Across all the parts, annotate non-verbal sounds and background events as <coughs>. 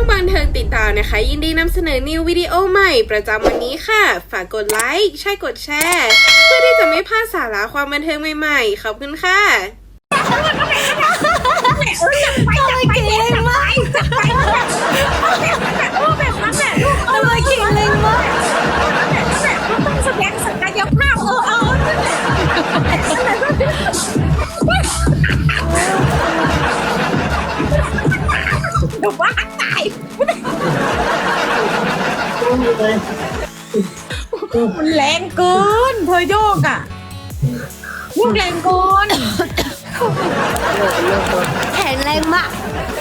องบันเทิงติดตามนะคะ ยินดีนำเสนอนิววิดีโอใหม่ประจำวันนี้ค่ะ ฝากกดไลค์ใช่กดแชร์เพื่อที่จะไม่พลาดสาระความบันเทิงใหม่ๆ ขอบคุณค่ะ โอเก่ง มันแรงเกิน เธอโยกอะยิ่งแรงเกินแข็งแรงมาก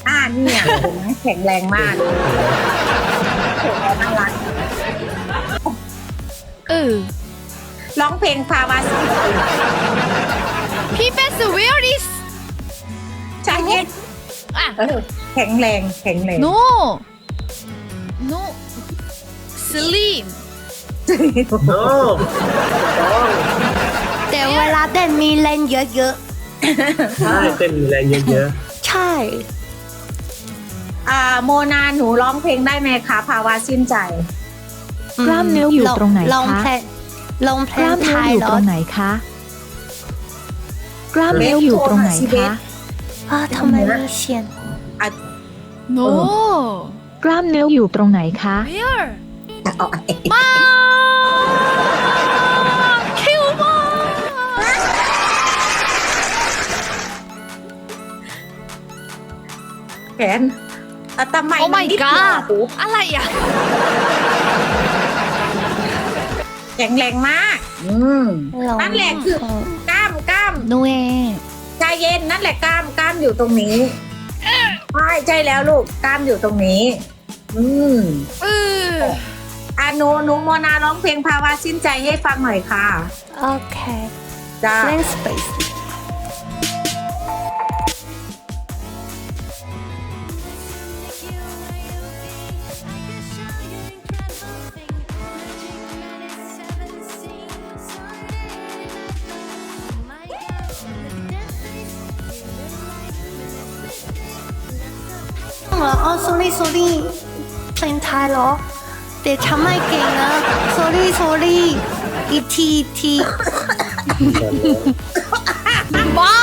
อ่าเนี่ยเห็นไหมแข็งแรงมากแข็งแรงน่ารักเออร้องเพลงภาวะสิพี่เป็นสวิลลิสชายเย็นอะเออแข็งแรงแข็งแรง no no slim โอ้แต่เวลาเต้นมีแรงเยอะใช่เต้นมีแรงเยอะๆ ใช่ อ่าโมนาหนูร้องเพลงได้ไหมคะภาวะสิ้นใจ กล้ามเนื้ออยู่ตรงไหนคะลองเพลงลองเพกลล้างมไทเนื้อยอยู่เหรตอรงไหนคะกล้ามเนื้ออยู่ตรงไหนคะอ่าทำไมมีเสียง no กล้ามเนื้ออยู่ตรงไหนคะ where เอาไอ้มาคิวมาแขนอะทำไมโอ้มั my นนิดเดียว god หูอะไรอะ แข็งแรงมาก อืมลองนั่นแหละคือ กล้ามกล้ามหนูเองใจเย็นนั่นแหละกล้ามกล้ามอยู่ตรงนี้ใช่ใช่แล้วลูกกล้ามอยู่ตรงนี้ อืมเอออะ หนูหนูโมนาร้องเพลงภาวะสิ้นใจให้ฟังหน่อยค่ะโอเคจ้าเล่นสเปซเหรออ๋อ sorry sorry เพลงไทยเหรอ แต่ฉันไม่เก่งนะ sorry sorry อีกทีอีกทีบ้า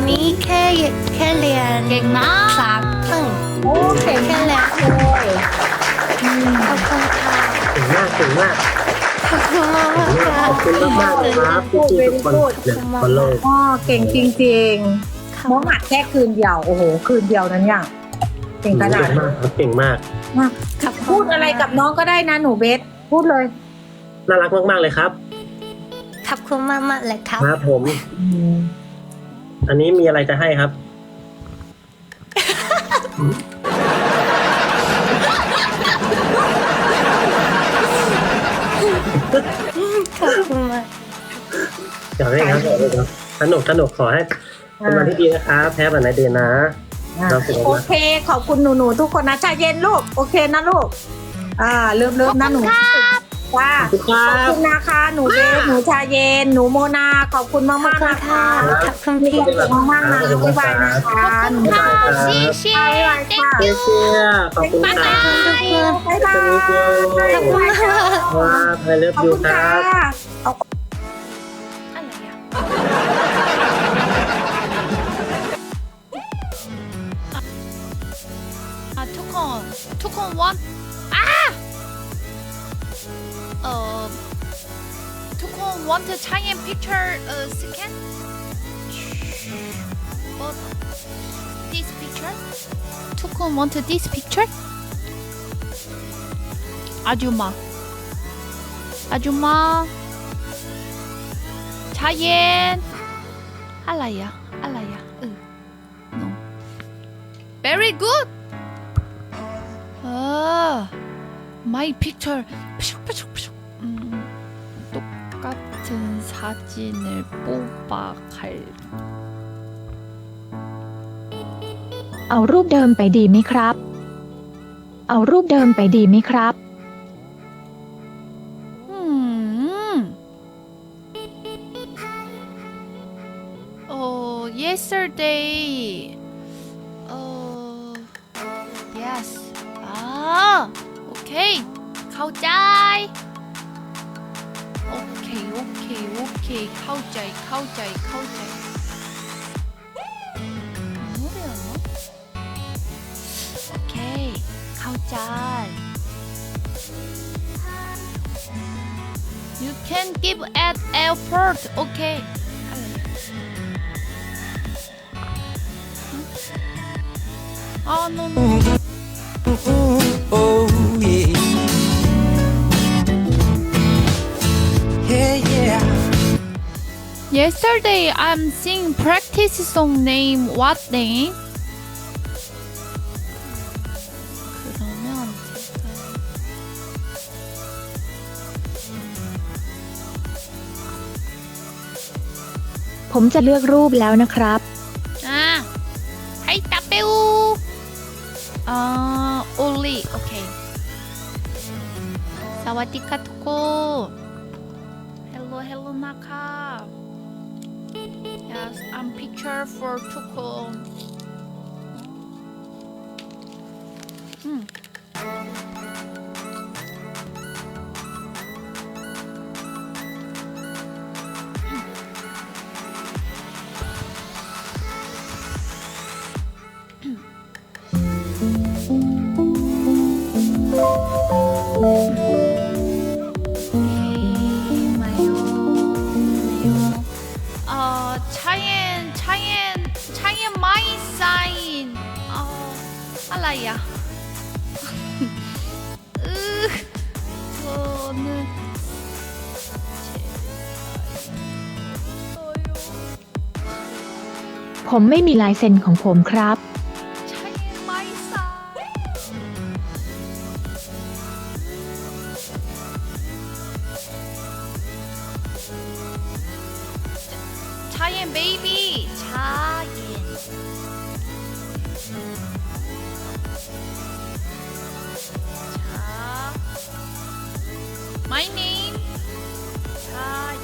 วันนี้แค่แค่เรียนเก่งมากสามครึ่งโอ้เก่งแค่มากเรียนเลยขอบคุณค่ะๆเก่งมากเก่งมากขอบคุณมากค่ะขอบคุณมากๆเลยครับพี่ๆทุกคนเนี่ยบนโลกอ๋อเก่งจริงๆมองหัดแค่คืนเดียวโอ้โหคืนเดียวนั้นเนี่ยเก่งขนาเก่ดงมากครับเก่งมากมากพูดอะไรกับน้องก็ได้นะหนูเบสพูดเลยน่ารักมากๆเลยครับขอบคุณมากมากๆเลยครับครับผม อันนี้มีอะไรจะให้ครับ ขอบคุณมากเดี๋ยวให้ครับเดี๋ยวให้ครับสนุกสนุกขอให้เป็นวันที่ดีนะครับแพ้แบบไหนเดนนะออะเราสึกโอว่าเค ขอบคุณหนูหนูๆทุกคนนะใจเย็นลูก โอเคนะลูก อ่า เริ่มเริ่มนะหนูว่าขอบคุณค รัขอบบคุณนะคะ หนูเบสหนูชาเย็น หนูโมนา ขอบคุณมากมากๆนะคะขอบคุณมีพี่ความสุขมากๆนะบ๊ายบายนะคะหนูค่ะบ๊าย谢谢บายค่ะเอเชียขอบคุณครับบ๊ายบายขอบคุณครับขอบคุณค่ะครับไอเลิฟขอบยูคุณคค่ะรับอะไรอะอะทุกคนทุกคน want อ่ะเอ่อทุกคน want to Chinese picture เอ่อ second but this picture ทุกคน want this picture อาจุมาอาจุมาชาเย็นอะไร อะอะไรอะเออ no very good เออ my picture 음, 똑같은 사진을 뽑아갈 เอารูปเดิมไปดีไหมครับ เอารูปเดิมไปดีไหมครับ 음. 어, yesterday. เค เข้าใจ โอเค โอเค โอเค เข้าใจ เข้าใจ เข้าใจโอเค เข้าใจ you can give at airport โอเคอ๋อ no no Yesterday I'm sing practice song name. What name? 그러면 제가 ผมจะเลือกรูปแล้วนะครับ อ่าให้ตับเปวอ่า only โอเค สวัสดีค่ะทุก Yes I'm picture for ทุกค ไรอะโอ้นี่ผมไม่มีลายเซ็นของผมครับ ใช่ไหมสาวใช่เอง baby My name 차yen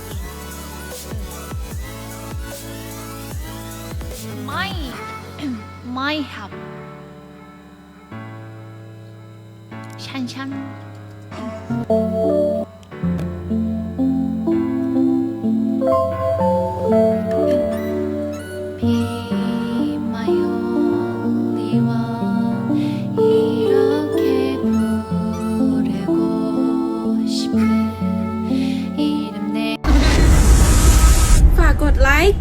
My <coughs> My help 闪闪。